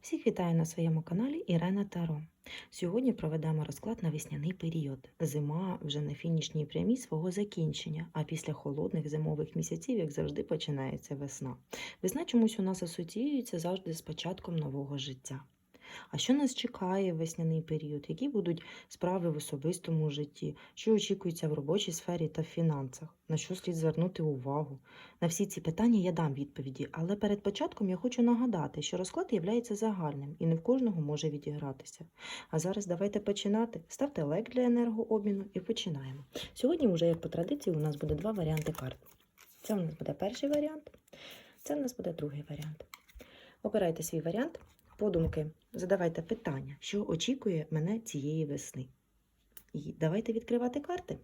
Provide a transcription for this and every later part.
Всіх вітаю на своєму каналі Ірена Таро. Сьогодні проведемо розклад на весняний період. Зима вже на фінішній прямій свого закінчення, а після холодних зимових місяців, як завжди, починається весна. Весна чомусь у нас асоціюється завжди з початком нового життя. А що нас чекає в весняний період? Які будуть справи в особистому житті? Що очікується в робочій сфері та фінансах? На що слід звернути увагу? На всі ці питання я дам відповіді, але перед початком я хочу нагадати, що розклад є загальним і не в кожного може відігратися. А зараз давайте починати. Ставте лайк для енергообміну і починаємо. Сьогодні, вже як по традиції, у нас буде два варіанти карт. Це у нас буде перший варіант, це у нас буде другий варіант. Обирайте свій варіант, подумки, задавайте питання, що очікує мене цієї весни. І давайте відкривати карти.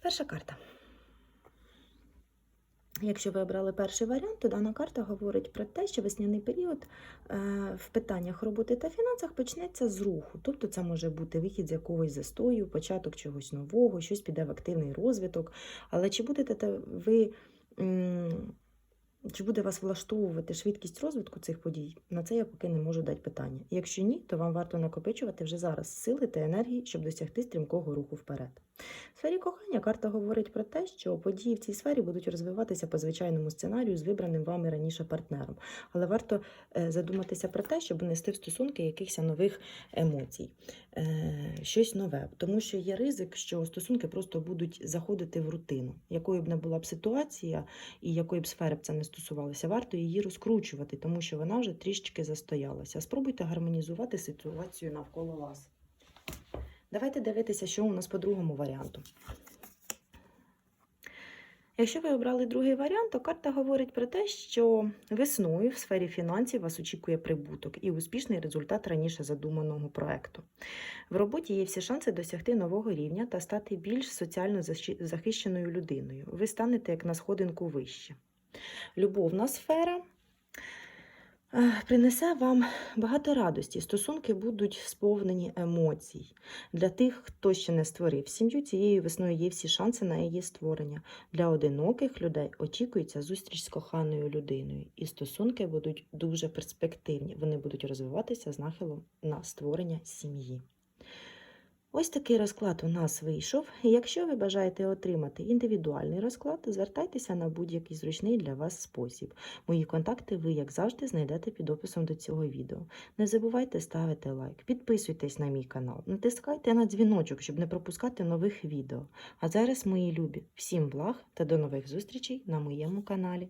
Перша карта. Якщо ви обрали перший варіант, то дана карта говорить про те, що весняний період е, в питаннях роботи та фінансах почнеться з руху. Тобто це може бути вихід з якогось застою, початок чогось нового, щось піде в активний розвиток. Але чи будете ви. Чи буде вас влаштовувати швидкість розвитку цих подій? На це я поки не можу дати питання. Якщо ні, то вам варто накопичувати вже зараз сили та енергії, щоб досягти стрімкого руху вперед. В сфері кохання карта говорить про те, що події в цій сфері будуть розвиватися по звичайному сценарію з вибраним вами раніше партнером. Але варто е, задуматися про те, щоб нести в стосунки якихось нових емоцій, е, щось нове. Тому що є ризик, що стосунки просто будуть заходити в рутину. Якою б не була б ситуація і якої б сфери б це не стосувалося, варто її розкручувати, тому що вона вже трішечки застоялася. Спробуйте гармонізувати ситуацію навколо вас. Давайте дивитися, що у нас по другому варіанту. Якщо ви обрали другий варіант, то карта говорить про те, що весною в сфері фінансів вас очікує прибуток і успішний результат раніше задуманого проекту. В роботі є всі шанси досягти нового рівня та стати більш соціально захищеною людиною. Ви станете як на сходинку вище. Любовна сфера е, принесе вам багато радості. Стосунки будуть сповнені емоцій. Для тих, хто ще не створив сім'ю, цією весною є всі шанси на її створення. Для одиноких людей очікується зустріч з коханою людиною, і стосунки будуть дуже перспективні. Вони будуть розвиватися з нахилом на створення сім'ї. Ось такий розклад у нас вийшов. Якщо ви бажаєте отримати індивідуальний розклад, звертайтеся на будь-який зручний для вас спосіб. Мої контакти ви, як завжди, знайдете під описом до цього відео. Не забувайте ставити лайк, підписуйтесь на мій канал, натискайте на дзвіночок, щоб не пропускати нових відео. А зараз, мої любі, всім благ та до нових зустрічей на моєму каналі.